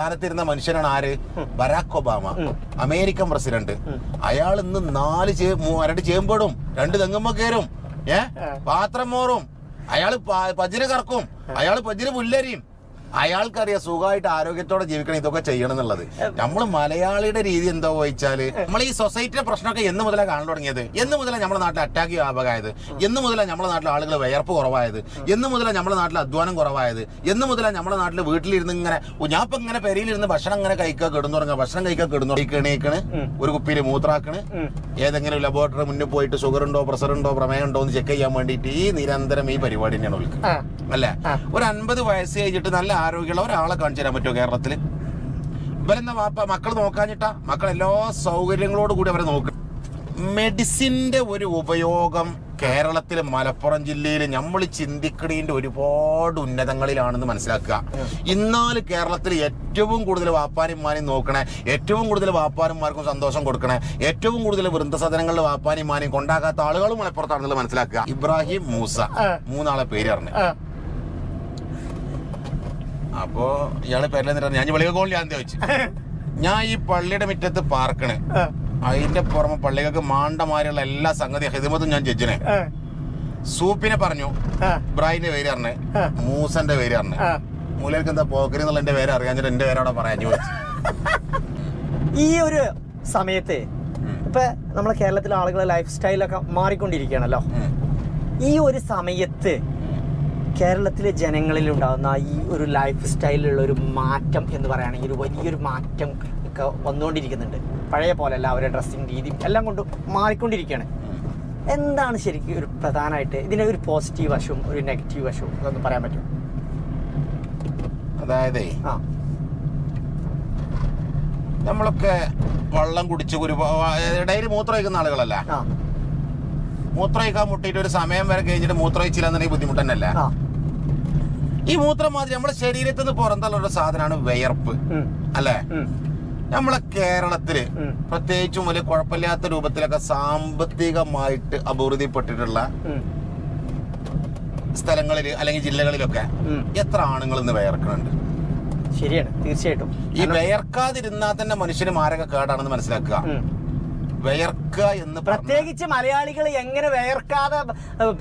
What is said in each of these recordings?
സ്ഥാനത്തിരുന്ന മനുഷ്യനാണ് ആര്? Barack Obama. American president. അയാൾ ഇന്ന് നാല് ചേ- ചേമ്പടും അരട് ചേമ്പോടും രണ്ട് തെങ്ങുമ്പോ കയറും ഏ? പാത്രം മോറും. അയാൾ പജിര പജിന് കറക്കും അയാൾ പജിന് പുല്ലരിയും. അയാൾക്കറിയാം സുഖമായിട്ട് ആരോഗ്യത്തോടെ ജീവിക്കണം ഇതൊക്കെ ചെയ്യണം എന്നുള്ളത് നമ്മൾ മലയാളിയുടെ രീതി എന്താ വെച്ചാൽ നമ്മൾ ഈ സൊസൈറ്റിയുടെ പ്രശ്നമൊക്കെ എന്ന് മുതലാണ് കാണാൻ തുടങ്ങിയത്. എന്ന് മുതലാണ് നമ്മുടെ നാട്ടിൽ അറ്റാക്ക് വ്യാപകമായത്. എന്ന് മുതലാണ് നമ്മുടെ നാട്ടിൽ ആളുകൾ വിയർപ്പ് കുറവായത്. എന്ന് മുതലാണ് നമ്മുടെ നാട്ടിൽ അധ്വാനം കുറവായത്. എന്ന് മുതലാണ് നമ്മുടെ നാട്ടിൽ വീട്ടിലിരുന്ന് ഇങ്ങനെ ഞാൻ ഇപ്പൊ ഇങ്ങനെ പെരയിലിരുന്ന് ഭക്ഷണം ഇങ്ങനെ കഴിക്കുക കിടന്നുറങ്ങുക ഭക്ഷണം കഴിക്കുക കിടന്നുറങ്ങിക്കണേക്കണ് ഒരു കുപ്പിയിൽ മൂത്രാക്കണ്. ഏതെങ്കിലും ലബോറട്ടറി മുന്നിൽ പോയിട്ട് ഷുഗർ ഉണ്ടോ പ്രഷർ ഉണ്ടോ പ്രമേയം ഉണ്ടോ എന്ന് ചെക്ക് ചെയ്യാൻ വേണ്ടിയിട്ട് ഈ നിരന്തരം ഈ പരിപാടി തന്നെയാണ്. അല്ലേ? ഒരു അൻപത് വയസ്സ് കഴിഞ്ഞിട്ട് നല്ല ആരോഗ്യമുള്ള ഒരാളെ കാണിച്ചു തരാൻ പറ്റുമോ കേരളത്തിൽ ഇവരെന്ന വാപ്പ? മക്കൾ നോക്കാഞ്ഞിട്ടാ? മക്കൾ എല്ലാ സൗകര്യങ്ങളോട് കൂടി അവരെ നോക്കും. മെഡിസിന്റെ ഒരു ഉപയോഗം കേരളത്തിലെ മലപ്പുറം ജില്ലയിൽ നമ്മൾ ചിന്തിക്കണീന്റെ ഒരുപാട് ഉന്നതങ്ങളിലാണെന്ന് മനസ്സിലാക്കുക. ഇന്നാൽ കേരളത്തിൽ ഏറ്റവും കൂടുതൽ വാപ്പാനിമാനെയും നോക്കണേ ഏറ്റവും കൂടുതൽ വാപ്പാനിമാർക്കും സന്തോഷം കൊടുക്കണേ ഏറ്റവും കൂടുതൽ വൃന്ദസദനങ്ങളിൽ വാപ്പാനിമാനെയും കൊണ്ടാക്കാത്ത ആളുകളും മലപ്പുറത്താണെന്നുള്ളത് മനസ്സിലാക്കുക. ഇബ്രാഹിം മൂസ. മൂന്നാളെ പേര് പറഞ്ഞു അപ്പോ ഇയാൾ പേരിലെന്നിട്ട് ഞാൻ വെളിക കോളിൽ ഞാൻ വെച്ചു ഞാൻ ഈ പള്ളിയുടെ മുറ്റത്ത് പാർക്കണേ. അതിന്റെ പുറമെ പള്ളികൾക്ക് മാണ്ടമാരുള്ള എല്ലാ സംഗതി ഹിദമത്തും ഞാൻ ജഡ്ജിനെ. സൂപ്പിനെ പറഞ്ഞു. ഇബ്രാഹിന്റെ പേര് പറഞ്ഞേ. മൂസന്റെ പേര് പറഞ്ഞേ. മൂലർക്ക് എന്താ പോക്കരി എന്നുള്ള എന്റെ പേര് അറിയാഞ്ഞിട്ട് എന്റെ പേരവിടെ പറയാൻ ചോദിച്ചു ഈ ഒരു സമയത്തെ ഇപ്പൊ നമ്മളെ കേരളത്തിലെ ആളുകളെ ലൈഫ് സ്റ്റൈലൊക്കെ മാറിക്കൊണ്ടിരിക്കുകയാണല്ലോ. ഈ ഒരു സമയത്ത് കേരളത്തിലെ ജനങ്ങളിൽ ഉണ്ടാകുന്ന ഈ ഒരു ലൈഫ് സ്റ്റൈലിലുള്ള ഒരു മാറ്റം എന്ന് പറയുകയാണെങ്കിൽ ഒരു വലിയൊരു മാറ്റം ഒക്കെ വന്നുകൊണ്ടിരിക്കുന്നുണ്ട്. പഴയ പോലെയല്ല അവരുടെ ഡ്രസ്സിങ് രീതിയും എല്ലാം കൊണ്ട് മാറിക്കൊണ്ടിരിക്കുകയാണ്. എന്താണ് ശരിക്കും ഒരു പ്രധാനമായിട്ട് ഇതിന്റെ ഒരു പോസിറ്റീവ് വശവും ഒരു നെഗറ്റീവ് വശവും അതൊന്ന് പറയാൻ പറ്റും അതായത് ആ. നമ്മളൊക്കെ വെള്ളം കുടിച്ച് ഒരു ഡെയിലി മൂത്രമൊഴിക്കുന്ന ആളുകളല്ല. മൂത്രമൊഴിക്കാൻ മുട്ടിയിട്ട് ഒരു സമയം വരെ കഴിഞ്ഞിട്ട് മൂത്രമൊഴിച്ചില്ല എന്നുണ്ടെങ്കിൽ ബുദ്ധിമുട്ട് തന്നെയല്ല. ഈ മൂത്രം മാതിരി നമ്മുടെ ശരീരത്തിൽ നിന്ന് പുറന്തള്ളുന്ന സാധനമാണ് വിയർപ്പ്. അല്ലേ? നമ്മളെ കേരളത്തിൽ. പ്രത്യേകിച്ചും വലിയ കുഴപ്പമില്ലാത്ത രൂപത്തിലൊക്കെ സാമ്പത്തികമായിട്ട് അഭിവൃദ്ധിപ്പെട്ടിട്ടുള്ള സ്ഥലങ്ങളിൽ സ്ഥലങ്ങളിൽ അല്ലെങ്കിൽ ജില്ലകളിലൊക്കെ എത്ര ആണുങ്ങൾ ഇന്ന് വിയർക്കുന്നുണ്ട്? ശരിയാണ് തീർച്ചയായിട്ടും. ഈ വിയർക്കാതിരുന്നാൽ തന്നെ മനുഷ്യന് മാരക കേടാണെന്ന് മനസ്സിലാക്കുക. വിയർക്കുക എന്ന് പ്രത്യേകിച്ച് മലയാളികൾ എങ്ങനെ വേർക്കാതെ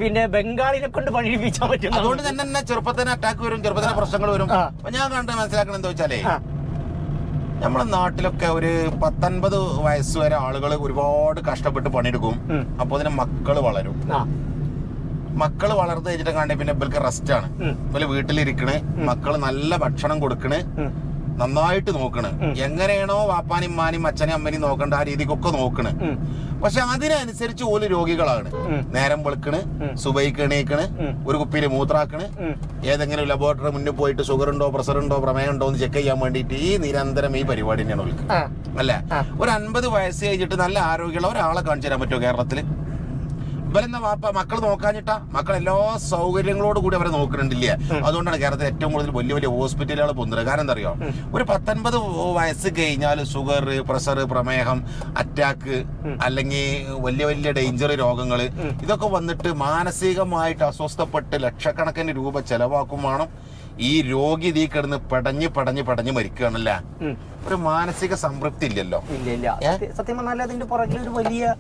പിന്നെ ബംഗാളിനെ കൊണ്ട് പണിയിപ്പിക്കാൻ പറ്റും അതുകൊണ്ട് തന്നെ തന്നെ ചെറുപ്പത്തിന് അറ്റാക്ക് വരും ചെറുപ്പത്തിന് പ്രശ്നങ്ങൾ വരും. അപ്പൊ ഞാൻ കണ്ട് മനസ്സിലാക്കണം എന്താ വെച്ചാലേ നമ്മളെ നമ്മുടെ നാട്ടിലൊക്കെ ഒരു പത്തൊൻപത് വയസ്സ് വരെ ആളുകൾ ഒരുപാട് കഷ്ടപ്പെട്ട് പണിയെടുക്കും. അപ്പൊ അതിന് മക്കൾ വളരും. മക്കൾ വളർന്നു കഴിഞ്ഞിട്ട് കാണേ പിന്നെ ഇവർക്ക് റെസ്റ്റ് ആണ്. ഇവർ വീട്ടിലിരിക്കണേ. മക്കൾ നല്ല ഭക്ഷണം കൊടുക്കണേ. നന്നായിട്ട് നോക്കണ്. എങ്ങനെയാണോ വാപ്പാനും മാനും അച്ഛനും അമ്മനും നോക്കേണ്ട ആ രീതിക്കൊക്കെ നോക്കണ്. പക്ഷെ അതിനനുസരിച്ച് ഓൽ രോഗികളാണ്. നേരം വെളുക്കണ്. സുബൈക്ക് എണീക്കണ് ഒരു കുപ്പിയിൽ മൂത്രാക്കണ്. ഏതെങ്കിലും ലബോറട്ടറി മുന്നിൽ പോയിട്ട് ഷുഗർ ഉണ്ടോ പ്രഷർ ഉണ്ടോ പ്രമേയം ഉണ്ടോ എന്ന് ചെക്ക് ചെയ്യാൻ വേണ്ടിയിട്ട് ഈ നിരന്തരം ഈ പരിപാടി തന്നെയാണ് ഓൽക്ക്. അല്ലേ? ഒരു അൻപത് വയസ്സ് കഴിഞ്ഞിട്ട് നല്ല ആരോഗ്യമുള്ള ഒരാളെ കാണിച്ചു തരാൻ പറ്റുമോ കേരളത്തിൽ? ഇവരെന്താ വാപ്പ? മക്കൾ നോക്കാഞ്ഞിട്ടാ? മക്കൾ എല്ലാ സൗകര്യങ്ങളോട് കൂടി അവരെ നോക്കുന്നുണ്ടില്ല? അതുകൊണ്ടാണ് കേരളത്തിൽ ഏറ്റവും കൂടുതൽ വലിയ വലിയ ഹോസ്പിറ്റലുകൾ പൊന്തുന്നത്. കാരണം എന്താ അറിയോ ഒരു പത്തൊൻപത് വയസ്സ് കഴിഞ്ഞാൽ ഷുഗർ പ്രഷർ പ്രമേഹം അറ്റാക്ക് അല്ലെങ്കിൽ വലിയ വലിയ ഡേഞ്ചർ രോഗങ്ങൾ ഇതൊക്കെ വന്നിട്ട് മാനസികമായിട്ട് അസ്വസ്ഥപ്പെട്ട് ലക്ഷക്കണക്കിന് രൂപ ചെലവാക്കും വേണം. ഈ രോഗി തീ കിടന്ന് പടഞ്ഞ് പടഞ്ഞ് പടഞ്ഞ് മരിക്കുകയാണല്ലേ? ഒരു മാനസിക സംതൃപ്തി ഇല്ലല്ലോ. ഇല്ല ഇല്ല. സത്യം പറഞ്ഞാൽ അതിന്റെ പുറകിൽ ഒരു വലിയ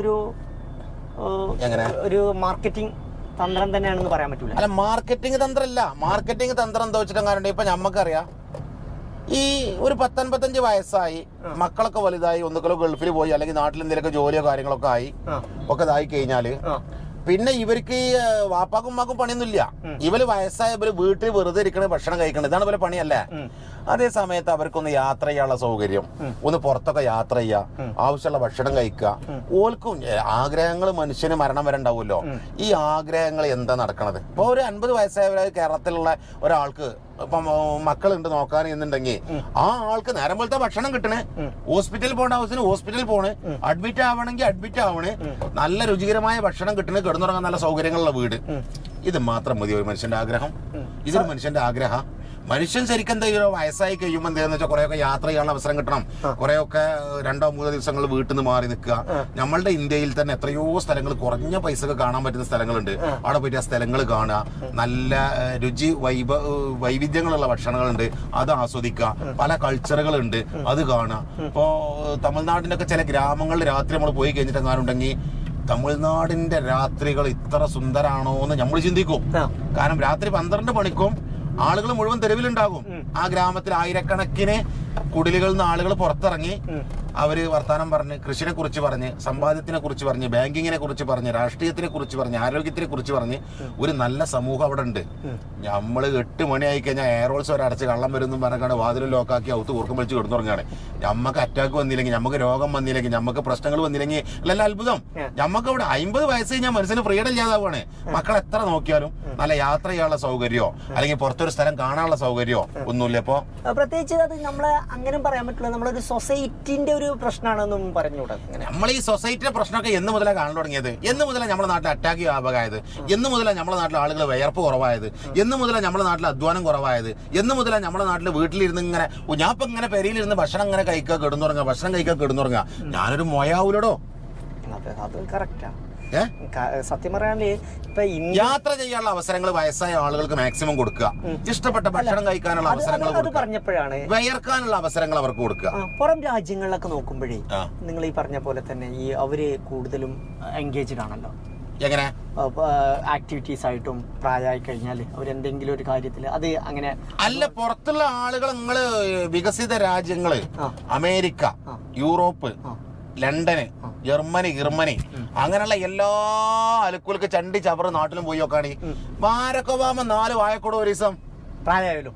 ഒരു? ഒരു മാർക്കറ്റിംഗ് തന്ത്രം തന്നെയാണെന്ന് പറയാൻ പറ്റൂല. അല്ല മാർക്കറ്റിംഗ് തന്ത്രമല്ല മാർക്കറ്റിംഗ് തന്ത്രം എന്താ വെച്ചിട്ടുണ്ടെങ്കിൽ ഇപ്പൊ ഞമ്മക്കറിയാം. ഈ ഒരു പത്തൊൻപത്തഞ്ച് വയസ്സായി മക്കളൊക്കെ വലുതായി ഒന്നുകിലോ ഗൾഫിൽ പോയി അല്ലെങ്കിൽ നാട്ടിൽ എന്തെങ്കിലുമൊക്കെ ജോലിയോ കാര്യങ്ങളൊക്കെ ആയി ഒക്കെ ഇതായി കഴിഞ്ഞാൽ പിന്നെ ഇവർക്ക് ഈ വാപ്പാക്കും ഉമ്മാക്കും പണിയൊന്നുമില്ല. ഇവർ വയസ്സായ ഇവർ വീട്ടിൽ വെറുതെ ഇരിക്കണ ഭക്ഷണം കഴിക്കണം ഇതാണ് ഇവരെ പണിയല്ലേ. അതേ സമയത്ത് അവർക്കൊന്ന് യാത്ര ചെയ്യാനുള്ള സൗകര്യം ഒന്ന് പുറത്തൊക്കെ യാത്ര ചെയ്യുക ആവശ്യമുള്ള ഭക്ഷണം കഴിക്കുക. ഓൽക്കും ആഗ്രഹങ്ങൾ മനുഷ്യന് മരണം വരെ ഉണ്ടാവുമല്ലോ. ഈ ആഗ്രഹങ്ങൾ എന്താ നടക്കണത്? ഇപ്പൊ ഒരു അൻപത് വയസ്സായ കേരളത്തിലുള്ള ഒരാൾക്ക് ഇപ്പം മക്കളുണ്ട് നോക്കാൻ എന്നുണ്ടെങ്കിൽ ആ ആൾക്ക് നേരം പോലത്തെ ഭക്ഷണം കിട്ടണേ. ഹോസ്പിറ്റലിൽ പോകേണ്ട ആവശ്യത്തിന് ഹോസ്പിറ്റലിൽ പോണ്. അഡ്മിറ്റ് ആവണമെങ്കിൽ അഡ്മിറ്റ് ആവണ്. നല്ല രുചികരമായ ഭക്ഷണം കിട്ടണേ കിടന്നുറങ്ങാൻ നല്ല സൗകര്യങ്ങളുള്ള വീട്. ഇത് മാത്രം മതി ഒരു മനുഷ്യന്റെ ആഗ്രഹം. ഇതൊരു മനുഷ്യന്റെ ആഗ്രഹം. മനുഷ്യൻ ശരിക്കും എന്തെങ്കിലും വയസ്സായി കഴിയുമ്പോൾ എന്താന്ന് വെച്ചാൽ കുറെയൊക്കെ യാത്ര ചെയ്യാനുള്ള അവസരം കിട്ടണം. കുറെയൊക്കെ രണ്ടോ മൂന്നോ ദിവസങ്ങൾ വീട്ടിൽ നിന്ന് മാറി നിൽക്കുക. നമ്മളുടെ ഇന്ത്യയിൽ തന്നെ എത്രയോ സ്ഥലങ്ങൾ കുറഞ്ഞ പൈസക്ക് കാണാൻ പറ്റുന്ന സ്ഥലങ്ങളുണ്ട്. അവിടെ പോയിട്ട് ആ സ്ഥലങ്ങൾ കാണുക. നല്ല രുചി വൈഭ വൈവിധ്യങ്ങളുള്ള ഭക്ഷണങ്ങളുണ്ട്. അത് ആസ്വദിക്കുക. പല കൾച്ചറുകളുണ്ട്. അത് കാണുക. ഇപ്പോ തമിഴ്നാടിന്റെ ഒക്കെ ചില ഗ്രാമങ്ങളിൽ രാത്രി നമ്മൾ പോയി കഴിഞ്ഞിട്ട് എങ്ങാനുണ്ടെങ്കിൽ തമിഴ്നാടിന്റെ രാത്രികൾ ഇത്ര സുന്ദരാണോ എന്ന് നമ്മൾ ചിന്തിക്കും കാരണം രാത്രി പന്ത്രണ്ട് മണിക്കും ആളുകൾ മുഴുവൻ തെരുവിലുണ്ടാകും. ആ ഗ്രാമത്തിൽ ആയിരക്കണക്കിന് കുടിലുകളിൽ നിന്ന് ആളുകൾ പുറത്തിറങ്ങി. അവർ വർത്തമാനം പറഞ്ഞ് കൃഷിനെ കുറിച്ച് പറഞ്ഞ് സമ്പാദ്യത്തിനെ കുറിച്ച് പറഞ്ഞ് ബാങ്കിങ്ങിനെ കുറിച്ച് പറഞ്ഞ് രാഷ്ട്രീയത്തിനെ കുറിച്ച് പറഞ്ഞ് ആരോഗ്യത്തിനെ കുറിച്ച് പറഞ്ഞ് ഒരു നല്ല സമൂഹം അവിടെ ഉണ്ട്. നമ്മൾ എട്ട് മണിയായി കഴിഞ്ഞാൽ എയറോൾസ് വരെ അടച്ച് കള്ളം വരുന്നു പറഞ്ഞാണ് വാതിലും ലോക്കാക്കി ഔത്ത് കൂർക്കം വലിച്ച് കിടന്നുറങ്ങാണ്. നമുക്ക് അറ്റാക്ക് വന്നില്ലെങ്കിൽ നമുക്ക് രോഗം വന്നില്ലെങ്കിൽ നമുക്ക് പ്രശ്നങ്ങൾ വന്നില്ലെങ്കിൽ അല്ലല്ല അത്ഭുതം. നമുക്ക് അവിടെ അമ്പത് വയസ്സ് കഴിഞ്ഞാൽ മനസ്സിന് ഫ്രീഡം ഇല്ലാതാവുകയാണ് മക്കൾ എത്ര നോക്കിയാലും നല്ല യാത്ര ചെയ്യാനുള്ള സൗകര്യമോ അല്ലെങ്കിൽ പുറത്തൊരു സ്ഥലം കാണാനുള്ള സൗകര്യമോ ഒന്നുമില്ല ഇപ്പോ. പ്രത്യേകിച്ച് അത് നമ്മളെ അങ്ങനെ പറയാൻ പറ്റില്ല. നമ്മളൊരു സൊസൈറ്റിന്റെ ഒരു പ്രശ്നമാണെന്നും പറഞ്ഞുകൂടാ? നമ്മൾ ഈ സൊസൈറ്റിയുടെ പ്രശ്നമൊക്കെ എന്ന് മുതലാണ് കാണാൻ തുടങ്ങിയത്. എന്ന് മുതലാണ് നമ്മുടെ നാട്ടിൽ അറ്റാക്ക് വ്യാപകമായത്. എന്ന് മുതലാണ് നമ്മുടെ നാട്ടിൽ ആളുകൾ വിയർപ്പ് കുറവായത്. എന്ന് മുതലാണ് നമ്മുടെ നാട്ടിൽ അധ്വാനം കുറവായത്. എന്ന് മുതലാണ് നമ്മുടെ നാട്ടിൽ വീട്ടിലിരുന്ന് ഇങ്ങനെ ഞാൻ ഇപ്പൊ ഇങ്ങനെ പെരിയിലിരുന്ന് ഭക്ഷണം ഇങ്ങനെ കഴിക്കുക കിടന്നുറങ്ങുക ഭക്ഷണം കഴിക്കുക കിടന്നുറങ്ങുക ഞാനൊരു മൊയാവൂലടോ. അത് അത് കറക്റ്റാ ഏ സത്യം പറയാനേ ഇപ്പൊ യാത്ര ചെയ്യാനുള്ള അവസരങ്ങൾ വയസ്സായ ആളുകൾക്ക് മാക്സിമം കൊടുക്കുക. ഇഷ്ടപ്പെട്ട ഭക്ഷണം കഴിക്കാനുള്ള അവസരങ്ങൾ അത് പറഞ്ഞപ്പോഴാണ് വയർക്കാനുള്ള അവസരങ്ങൾ അവർക്ക് കൊടുക്കുക. പുറം രാജ്യങ്ങളിലൊക്കെ നോക്കുമ്പോഴേ നിങ്ങൾ ഈ പറഞ്ഞ പോലെ തന്നെ ഈ അവർ കൂടുതലും എൻഗേജ്ഡ് ആണല്ലോ. എങ്ങനെ? ആക്ടിവിറ്റീസ് ആയിട്ടും പ്രായമായി കഴിഞ്ഞാൽ അവരെന്തെങ്കിലും ഒരു കാര്യത്തിൽ അത് അങ്ങനെ അല്ല പുറത്തുള്ള ആളുകൾ നിങ്ങൾ വികസിത രാജ്യങ്ങൾ America Europe. London Germany Germany അങ്ങനെയുള്ള എല്ലാ അലുക്കുകൾക്ക് ചണ്ടി ചവറ് നാട്ടിലും പോയി നോക്കാണ്. ബാരക് ഒബാമ നാല് വായക്കൂടെ ഒരു ദിവസം. പ്രായമായാലും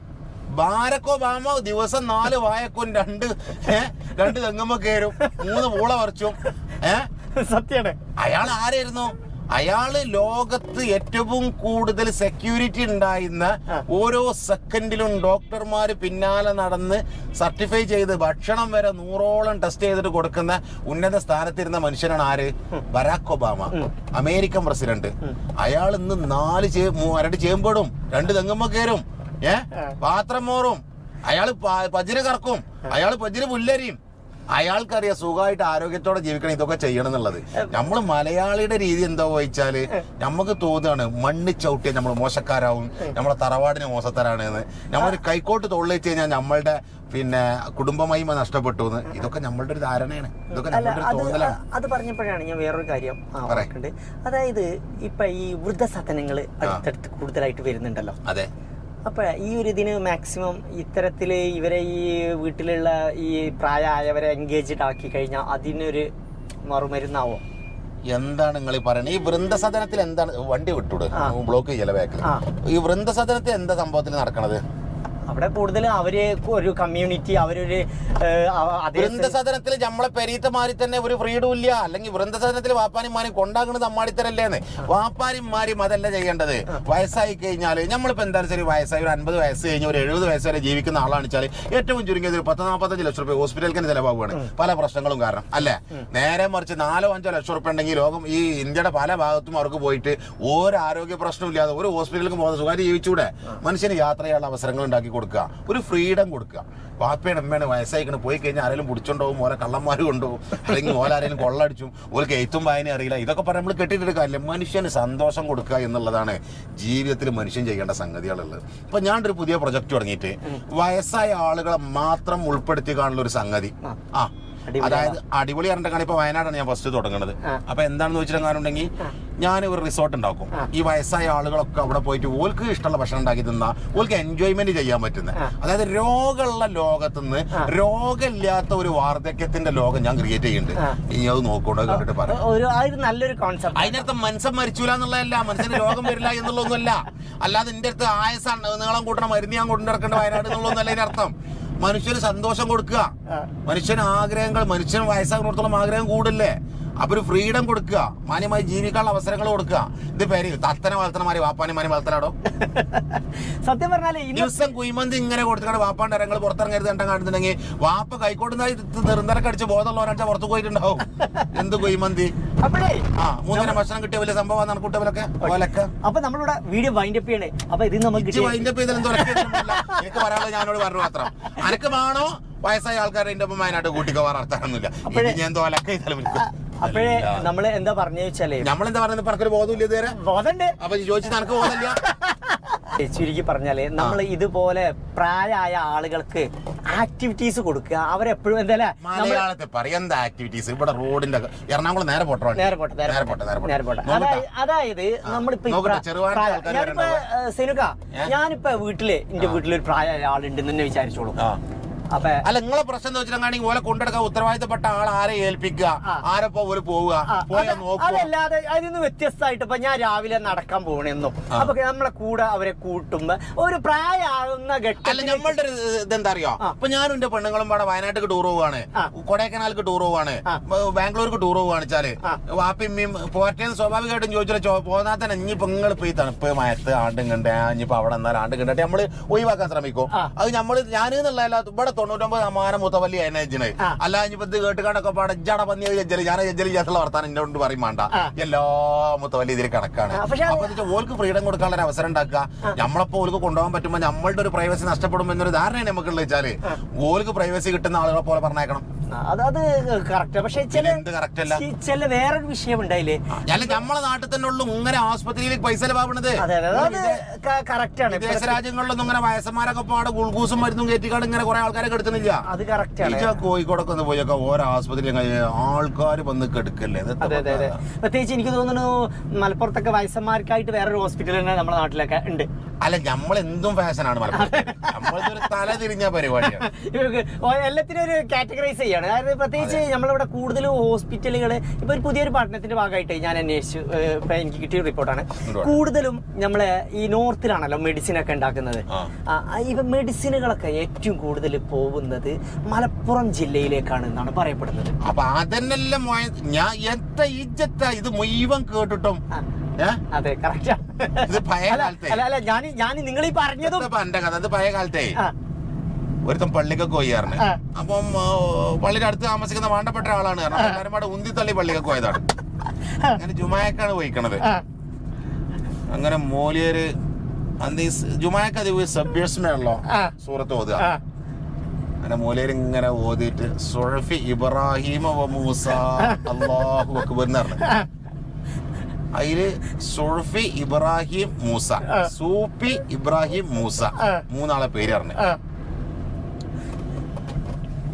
ബാരക് ഒബാമ ദിവസം നാല് വായക്കും രണ്ട് രണ്ട് തെങ്ങമ്മ കയറും. മൂന്ന് പൂള പറിച്ചും ഏഹ് സത്യാണ് അയാൾ ആരായിരുന്നു? അയാൾ ലോകത്ത് ഏറ്റവും കൂടുതൽ സെക്യൂരിറ്റി ഉണ്ടായിരുന്ന ഓരോ സെക്കൻഡിലും ഡോക്ടർമാര് പിന്നാലെ നടന്ന് സർട്ടിഫൈ ചെയ്ത് ഭക്ഷണം വരെ നൂറോളം ടെസ്റ്റ് ചെയ്തിട്ട് കൊടുക്കുന്ന ഉന്നത സ്ഥാനത്തിരുന്ന മനുഷ്യനാണ് ആര്? Barack Obama. American president. അയാൾ ഇന്ന് നാല് ചേ രണ്ട് ചേമ്പടും രണ്ട് തെങ്ങമ്മ കയറും ഏ? പാത്രം മോറും. അയാൾ പ- പജിര കറക്കും. അയാൾ പജിര പുല്ലരിയും. അയാൾക്കറിയാം സുഖമായിട്ട് ആരോഗ്യത്തോടെ ജീവിക്കണം ഇതൊക്കെ ചെയ്യണം എന്നുള്ളത് നമ്മൾ മലയാളിയുടെ രീതി എന്താ വെച്ചാൽ നമുക്ക് തോന്നുകയാണ് മണ്ണ് ചവിട്ടിയാൽ നമ്മൾ മോശക്കാരാവും നമ്മളെ തറവാടിന് മോശത്തരാണ് എന്ന് നമ്മളൊരു കൈക്കോട്ട് തൊള്ളിച്ച് കഴിഞ്ഞാൽ നമ്മളുടെ പിന്നെ കുടുംബമഹിമ നഷ്ടപ്പെട്ടു എന്ന്. ഇതൊക്കെ നമ്മളുടെ ഒരു ധാരണയാണ്. ഇതൊക്കെ അത് തോന്നലാണ്. അത് പറഞ്ഞപ്പോഴാണ് ഞാൻ വേറൊരു കാര്യം അതായത് ഇപ്പൊ ഈ വൃദ്ധസദനങ്ങൾ അടുത്തടുത്ത് കൂടുതലായിട്ട് വരുന്നുണ്ടല്ലോ. അതെ. അപ്പൊ ഈ ഒരു ഇതിന് മാക്സിമം ഇത്തരത്തിൽ ഇവരെ ഈ വീട്ടിലുള്ള ഈ പ്രായമായവരെ എൻഗേജ്ഡ് ആക്കി കഴിഞ്ഞാൽ അതിനൊരു മറുമരുന്നാവോ? എന്താണ് നിങ്ങൾ പറയുന്നത് ഈ വൃന്ദസദനത്തിൽ എന്താണ്? വണ്ടി വിട്ടുവിടുക. ബ്ലോക്ക് ചെയ്യല ബാക്കിൽ ഈ വൃന്ദസദനത്തിൽ എന്താ സംഭവത്തിൽ നടക്കണത്? അവിടെ കൂടുതൽ അവർ ഒരു കമ്മ്യൂണിറ്റി അവരൊരു വൃന്ദസദനത്തിൽ നമ്മളെ പെരീത്തമാരി തന്നെ ഒരു ഫ്രീഡും ഇല്ല. അല്ലെങ്കിൽ വൃന്ദസദനത്തിൽ വാപ്പാനിമാരും കൊണ്ടാകുന്നത് അമ്മാടിത്തരല്ലേന്ന്. വാപ്പാനിമാരും അതല്ല ചെയ്യേണ്ടത്. വയസ്സായി കഴിഞ്ഞാൽ നമ്മളിപ്പോ എന്താ ശരി വയസ്സായി ഒരു അൻപത് വയസ്സ് കഴിഞ്ഞ ഒരു എഴുപത് വയസ്സ് വരെ ജീവിക്കുന്ന ആളാണ് വെച്ചാൽ ഏറ്റവും ചുരുങ്ങിയത് ഒരു പത്ത് നാൽപ്പത്തഞ്ച് ലക്ഷം രൂപ ഹോസ്പിറ്റലിൽ തന്നെ ചിലവാകുകയാണ് പല പ്രശ്നങ്ങളും കാരണം. അല്ലേ? നേരെ മറിച്ച് നാലോ അഞ്ചോ ലക്ഷം രൂപ ഉണ്ടെങ്കിൽ ലോകം ഈ ഇന്ത്യയുടെ പല ഭാഗത്തും അവർക്ക് പോയിട്ട് ഒരു ആരോഗ്യ പ്രശ്നവും ഇല്ലാതെ ഒരു ഹോസ്പിറ്റലിലേക്ക് പോകുന്ന സുഖമായിട്ട് ജീവിച്ചൂടെ മനുഷ്യന് യാത്ര ചെയ്യാനുള്ള അവസരങ്ങൾ ഉണ്ടാക്കി കൊടുക്കുക. ഒരു ഫ്രീഡം കൊടുക്കുക. വാപ്പയുടെ അമ്മയാണ് വയസ്സായിക്കണ് പോയി കഴിഞ്ഞാൽ ആരെങ്കിലും പിടിച്ചോണ്ടാവും ഓരോ കള്ളന്മാർ കൊണ്ടുപോകും അല്ലെങ്കിൽ ഓല ആരെങ്കിലും കൊള്ളടിച്ചും ഓർക്ക് എഴുത്തും വായന അറിയില്ല. ഇതൊക്കെ പറഞ്ഞ് നമ്മൾ കെട്ടിട്ടെടുക്കാറില്ല മനുഷ്യന് സന്തോഷം കൊടുക്കുക എന്നുള്ളതാണ് ജീവിതത്തിൽ മനുഷ്യൻ ചെയ്യേണ്ട സംഗതികളുള്ളത് ഇപ്പൊ ഒരു പുതിയ പ്രൊജക്ട് തുടങ്ങിയിട്ട് വയസ്സായ ആളുകളെ മാത്രം ഉൾപ്പെടുത്തി കാണുന്ന ഒരു സംഗതി. ആ. അതായത് അടിപൊളി പറഞ്ഞിട്ടാണ് ഇപ്പൊ വയനാടാണ് ഞാൻ ഫസ്റ്റ് തുടങ്ങുന്നത്. അപ്പൊ എന്താണെന്ന് വെച്ചിട്ടുണ്ടെങ്കിൽ ഞാൻ ഒരു റിസോർട്ട് ഉണ്ടാക്കും. ഈ വയസ്സായ ആളുകളൊക്കെ അവിടെ പോയിട്ട് ഓൾക്ക് ഇഷ്ടമുള്ള ഭക്ഷണം ഉണ്ടാക്കി തിന്നാ ഓൾക്ക് എൻജോയ്മെന്റ് ചെയ്യാൻ പറ്റുന്ന. അതായത് രോഗമുള്ള ലോകത്തുനിന്ന് രോഗമില്ലാത്ത ഒരു വാർദ്ധക്യത്തിന്റെ ലോകം ഞാൻ ക്രിയേറ്റ് ചെയ്യുന്നുണ്ട്. ഇനി അത് നോക്കൂടെ കണ്ടിട്ട് പറയാം നല്ലൊരു കോൺസെപ്റ്റ് അതിനർത്ഥം മനുഷ്യൻ മരിച്ചൂല എന്നുള്ളതല്ല. മനുഷ്യന് രോഗം വരില്ല എന്നുള്ളതൊന്നുമല്ല. അല്ലാതെ എന്റെ അടുത്ത് ആയസാണ് നീളം കൂട്ടണ മരുന്ന് ഞാൻ കൊണ്ടുനടക്കേണ്ട വയനാട് എന്നുള്ളതൊന്നല്ല ഇതിനർത്ഥം മനുഷ്യന് സന്തോഷം കൊടുക്കുക. മനുഷ്യൻ മനുഷ്യന് ആഗ്രഹങ്ങൾ മനുഷ്യൻ വയസ്സാകുന്നിടത്തോളം ആഗ്രഹം കൂടില്ലേ? അപ്പൊ ഒരു ഫ്രീഡം കൊടുക്കുക. മാന്യമായി ജീവിക്കാനുള്ള അവസരങ്ങൾ കൊടുക്കുക. ഇത് പേര് തത്തനെ വളർത്തണമാരി വാപ്പാനെ മാനി വളർത്തലാടോ? സത്യം പറഞ്ഞാൽ ഈ ദിവസം കുയിമന്തി ഇങ്ങനെ കൊടുത്തിട്ട് വാപ്പാന്റെ ഇറങ്ങൾ പുറത്തിറങ്ങരുത് കണ്ട കാണുന്നുണ്ടെങ്കിൽ വാപ്പ കൈക്കോട്ടുന്നതായി നെറുന്തരക്ക് അടിച്ച് ബോധമുള്ള പുറത്തു പോയിട്ടുണ്ടാവും. എന്ത് കുയിമന്തി? അപ്പോഴേ ആ മൂന്നര ഭക്ഷണം കിട്ടിയ വലിയ സംഭവം നടക്കൂട്ടവലൊക്കെ ഓലൊക്കെ. അപ്പൊ നമ്മളിവിടെ വീഡിയോ ചെയ്യണേ. അപ്പൊ ഇത് നമുക്ക്. എനിക്ക് പറയാനുള്ളത് ഞാനോട് പറഞ്ഞു മാത്രം. അനക്ക് വേണോ? വയസ്സായ ആൾക്കാരെ എന്റെ ഒപ്പം വയനാട്ട് കൂട്ടിക്കോ ഞാൻ തോലക്ക അപ്പോഴേ നമ്മൾ എന്താ പറഞ്ഞു വെച്ചാലേ? നമ്മളെന്താ പറഞ്ഞത്? പറഞ്ഞൊരു ബോധമില്ല ഇതുവരെ? ബോധണ്ട്. അപ്പൊ ചോദിച്ചു നടക്ക് ബോധമില്ല. ചുരുക്കി പറഞ്ഞാൽ നമ്മൾ ഇതുപോലെ പ്രായമായ ആളുകൾക്ക് ആക്ടിവിറ്റീസ് കൊടുക്കുക. അവരെപ്പോഴും എന്തായാലും മലയാളത്തിൽ പറയും. എന്താ ആക്ടിവിറ്റീസ് ഇവിടെ റോഡിന്റെ എറണാകുളം നേരെ പോട്ടോ നേരെ പോട്ടെ നേരെ പോട്ടെ നേരെ പോട്ടെ. അതായത് നമ്മളിപ്പോ ഞാനിപ്പോ സെനുക? ഞാനിപ്പോ വീട്ടിൽ എന്റെ വീട്ടിലൊരു പ്രായമായ ആളുണ്ടെന്ന് തന്നെ വിചാരിച്ചോളൂ. അല്ല നിങ്ങളെ പ്രശ്നം എന്ന് വെച്ചിട്ടുണ്ടെങ്കിൽ ഓലെ കൊണ്ടെടുക്കാൻ ഉത്തരവാദിത്തപ്പെട്ട ആൾ ആരെ ഏൽപ്പിക്കുക? ആരെപ്പോ ഓൽ പോവുക? അതല്ലാതെ അതിന് വ്യത്യസ്തമായിട്ട് ഇപ്പൊ ഞാൻ രാവിലെ നടക്കാൻ പോകണെന്നും. അപ്പൊ നമ്മളെ കൂടെ അവരെ കൂട്ടുമ്പോ ഒരു പ്രായമാകുന്ന അല്ല നമ്മളുടെ ഒരു ഇതെന്താ അറിയോ ആ. ഇപ്പൊ ഞാനും എന്റെ പെണ്ണുങ്ങളും പാടെ വയനാട്ടിലേക്ക് ടൂർ പോവാണ്. കൊടൈക്കനാലിക്ക് ടൂർ പോവാണ്. ബാംഗ്ലൂർക്ക് ടൂർ പോവാണ് വെച്ചാൽ. വാപ്പിമ്മയും പോറ്റേന്ന് സ്വാഭാവികമായിട്ടും ചോദിച്ചാൽ പോന്നാൽ തന്നെ ഇനിയിപ്പോ നിങ്ങൾ ഇപ്പൊ ഈ തണുപ്പ് മയത്ത് ആണ്ടും കണ്ടേ ഇനിയിപ്പോ അവിടെ എന്നാൽ ആണ്ടും കണ്ടിട്ട് നമ്മൾ ഒഴിവാക്കാൻ ശ്രമിക്കും. അത് നമ്മൾ ഞാൻ എന്നുള്ള ഇവിടെ തൊണ്ണൂറ്റൊമ്പത് ശതമാനം മുത്തവല്ലി എനേജിന്. അല്ല ഇനിയിപ്പോ ഇത് കേട്ടുകാണ്ടൊക്കെ പാടെ ജട പന്നി ജജ്ജൽ ഞാൻ ജജ്ജൽ വർത്താൻ വർത്താനം എന്നോട് പറയും വേണ്ട. എല്ലാ മുത്തവല്ലി ഇതിൽ കണക്കാണ്. അപ്പൊ ഓൾക്ക് ഫ്രീഡം കൊടുക്കാനുള്ള ഒരു അവസരം ഉണ്ടാക്കുക. നമ്മളപ്പോ ഓൾക്ക് കൊണ്ടുപോകാൻ പറ്റുമ്പോ നമ്മളുടെ ഒരു പ്രൈവസി നഷ്ടപ്പെടും എന്നൊരു ധാരണയാണ് നമുക്കുള്ളത് വെച്ചാൽ. ഓൾക്ക് പ്രൈവസി കിട്ടുന്ന ആളുകളെ പോലെ പറഞ്ഞേക്കണം. അത് അത് കറക്റ്റ് പക്ഷെ ചില ചില വേറൊരു വിഷയം ഉണ്ടായില്ലേ? അല്ല നമ്മളെ നാട്ടിൽ തന്നെ ഉള്ളു. ഇങ്ങനെ ആസ്പത്രിയിലേക്ക് പൈസ അതെ കറക്റ്റ് ആണ്. വിദേശ രാജ്യങ്ങളിലൊന്നും ഇങ്ങനെ വയസ്സന്മാരൊക്കെ പാടെ ഗുൾഗൂസും മരുന്നും കയറ്റിക്കാട് ഇങ്ങനെ കുറെ ആൾക്കാരെ കെടുത്തുന്നില്ല അത് കറക്റ്റ് ആണ്. കോഴിക്കോടൊക്കെ ഒന്ന് പോയൊക്കെ ഓരോ ആസ്പത്രി ആൾക്കാർ വന്ന് കെടുക്കല്ലേ പ്രത്യേകിച്ച് എനിക്ക് തോന്നുന്നു മലപ്പുറത്തൊക്കെ വയസ്സന്മാർക്കായിട്ട് വേറൊരു ഹോസ്പിറ്റൽ തന്നെ നമ്മുടെ നാട്ടിലൊക്കെ ഉണ്ട്. അല്ല നമ്മൾ എന്തും ഫാഷനാണ് നമ്മളൊരു തല തിരിഞ്ഞ പരിപാടിയാണ്. എല്ലാത്തിനും ഒരു കാറ്റഗറൈസ് ചെയ്യാണ് അതായത് പ്രത്യേകിച്ച് നമ്മളിവിടെ കൂടുതലും ഹോസ്പിറ്റലുകൾ ഇപ്പൊ ഒരു പുതിയൊരു പഠനത്തിന്റെ ഭാഗമായിട്ട് ഞാൻ അന്വേഷിച്ചു ഇപ്പൊ എനിക്ക് കിട്ടിയ റിപ്പോർട്ടാണ്? കൂടുതലും നമ്മളെ ഈ നോർത്തിലാണല്ലോ മെഡിസിൻ ഒക്കെ ഉണ്ടാക്കുന്നത് ഇപ്പൊ മെഡിസിനുകളൊക്കെ ഏറ്റവും കൂടുതൽ പോകുന്നത് മലപ്പുറം ജില്ലയിലേക്കാണ് എന്നാണ് പറയപ്പെടുന്നത്. അപ്പൊ അതെന്നെല്ലാം ഞാൻ എത്ര ഇജ്ജത്ത ഇത് മുഴുവൻ കേട്ടിട്ടും. അതെ കറക്റ്റ് ഇത് പഴയ അല്ല കാലത്തെ. അല്ല അല്ല ഞാൻ ഞാൻ നിങ്ങൾ ഈ പറഞ്ഞതും എന്റെ കഥ ഇത് പഴയ കാലത്തെ. ഒരുത്തൻ പള്ളിക്കൊക്കെ ആ. അപ്പം പള്ളിയുടെ അടുത്ത് താമസിക്കുന്ന വേണ്ടപ്പെട്ട ആളാണ് കാരണം എല്ലാവരും അവിടെ ഉന്തി തള്ളി പള്ളിക്കൊക്കെ പോയതാണ് അങ്ങനെ ജുമായക്കാണ് പോയിക്കണത്. അങ്ങനെ മോലിയര് അന്ന് ജുമായക്ക് അത് പോയി സബ്യസ്മയാണല്ലോ സൂറത്ത് ഓതുക. അങ്ങനെ മൂലയിൽ ഇങ്ങനെ ഓതിയിട്ട് സുഴഫി ഇബ്രാഹിം മൂസ അള്ളാഹു അക്ബർ എന്ന് പറഞ്ഞു. അതിൽ സുഴഫി ഇബ്രാഹിം മൂസ. സൂപ്പി ഇബ്രാഹിം മൂസ. മൂന്നാളെ പേര് പറഞ്ഞു.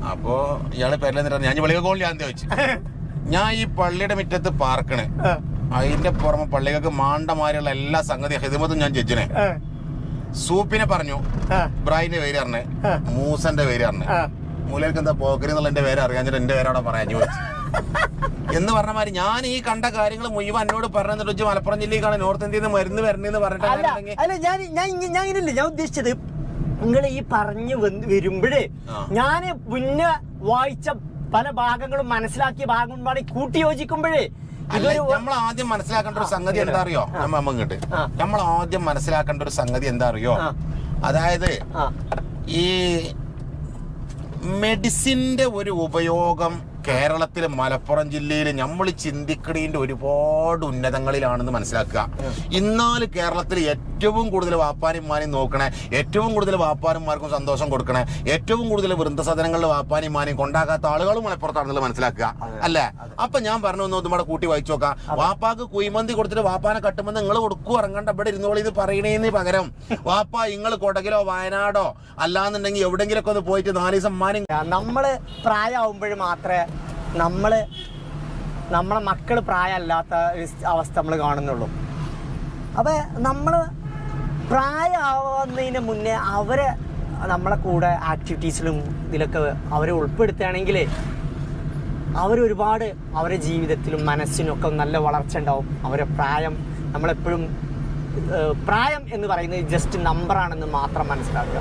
അപ്പോ ഇയാൾ പേരിലെന്നിട്ട് ഞാൻ വെളിക കോളിൽ ഞാൻ ചോദിച്ചു. ഞാൻ ഈ പള്ളിയുടെ മുറ്റത്ത് പാർക്കണേ. അതിന്റെ പുറമെ പള്ളികൾക്ക് മാണ്ടമാരിയുള്ള എല്ലാ സംഗതി ഹിദമത്തും ഞാൻ ജഡ്ജിനെ. സൂപ്പിനെ പറഞ്ഞു. ഇബ്രാഹിമിന്റെ പേര് പറഞ്ഞേ ആ. മൂസന്റെ പേര് പറഞ്ഞേ. ആ. മൂലർക്ക് എന്താ പോക്കരി എന്നുള്ള എന്റെ പേര് അറിയാഞ്ഞിട്ട് എന്റെ പേരവിടെ പറയാൻ ചോദിച്ചു. എന്ന് പറഞ്ഞ മാതിരി ഞാൻ ഈ കണ്ട കാര്യങ്ങൾ മുഴുവൻ എന്നോട് പറഞ്ഞു മലപ്പുറം ജില്ലയിലാണ് നോർത്ത് ഇന്ത്യയിൽ നിന്ന് മരുന്ന് വരണെന്ന് പറഞ്ഞിട്ടുണ്ടെങ്കിൽ അല്ല ഞാൻ ഞാൻ ഞാൻ ഉദ്ദേശിച്ചത് നിങ്ങൾ ഈ പറഞ്ഞു വരുമ്പോഴേ ഞാൻ ഞാൻ പിന്നെ വായിച്ച പല ഭാഗങ്ങളും മനസ്സിലാക്കിയ ഭാഗം പാടി കൂട്ടി യോജിക്കുമ്പോഴേ നമ്മൾ ആദ്യം മനസ്സിലാക്കേണ്ട ഒരു സംഗതി എന്താ അറിയോ നമ്മ നമ്മൾ ആദ്യം മനസ്സിലാക്കേണ്ട ഒരു സംഗതി എന്താ അറിയോ അതായത് ഈ മെഡിസിന്റെ ഒരു ഉപയോഗം കേരളത്തിലെ മലപ്പുറം ജില്ലയിൽ നമ്മൾ ചിന്തിക്കണീന്റെ ഒരുപാട് ഉന്നതങ്ങളിലാണെന്ന് മനസ്സിലാക്കുക. ഇന്നാൽ കേരളത്തിൽ ഏറ്റവും കൂടുതൽ വാപ്പാനിമാനെയും നോക്കണേ ഏറ്റവും കൂടുതൽ വാപ്പാനന്മാർക്കും സന്തോഷം കൊടുക്കണേ ഏറ്റവും കൂടുതൽ വൃന്ദസദനങ്ങളിൽ വാപ്പാനിമാനെയും കൊണ്ടാക്കാത്ത ആളുകളും മലപ്പുറത്താണെന്നുള്ളത് മനസ്സിലാക്കുക. അല്ലേ? അപ്പൊ ഞാൻ പറഞ്ഞു ഒന്ന് നമ്മുടെ കൂട്ടി വായിച്ചു നോക്കാം. വാപ്പാക്ക് കുയിമന്തി കൊടുത്തിട്ട് വാപ്പാനെ കട്ടുമെന്ന് നിങ്ങൾ കൊടുക്കൂ ഇറങ്ങണ്ട ഇവിടെ ഇരുന്നോളി ഇത് പറയണേന്ന് പകരം. വാപ്പ നിങ്ങൾ കൊടകിലോ വയനാടോ അല്ലാന്നുണ്ടെങ്കിൽ എവിടെങ്കിലൊക്കെ ഒന്ന് പോയിട്ട് നാല് ദിവസം മാനും നമ്മൾ പ്രായമാകുമ്പോഴും മാത്രമേ നമ്മൾ നമ്മളെ മക്കൾ പ്രായമല്ലാത്ത അവസ്ഥ നമ്മൾ കാണുന്നുള്ളൂ. അപ്പോൾ നമ്മൾ പ്രായമാവുന്നതിന് മുന്നേ അവരെ നമ്മളെ കൂടെ ആക്ടിവിറ്റീസിലും ഇതിലൊക്കെ അവരെ ഉൾപ്പെടുത്തുകയാണെങ്കിൽ അവരൊരുപാട് അവരുടെ ജീവിതത്തിലും മനസ്സിനൊക്കെ നല്ല വളർച്ച ഉണ്ടാവും. അവരെ പ്രായം നമ്മളെപ്പോഴും പ്രായം എന്ന് പറയുന്നത് ജസ്റ്റ് നമ്പറാണെന്ന് മാത്രം മനസ്സിലാക്കുക.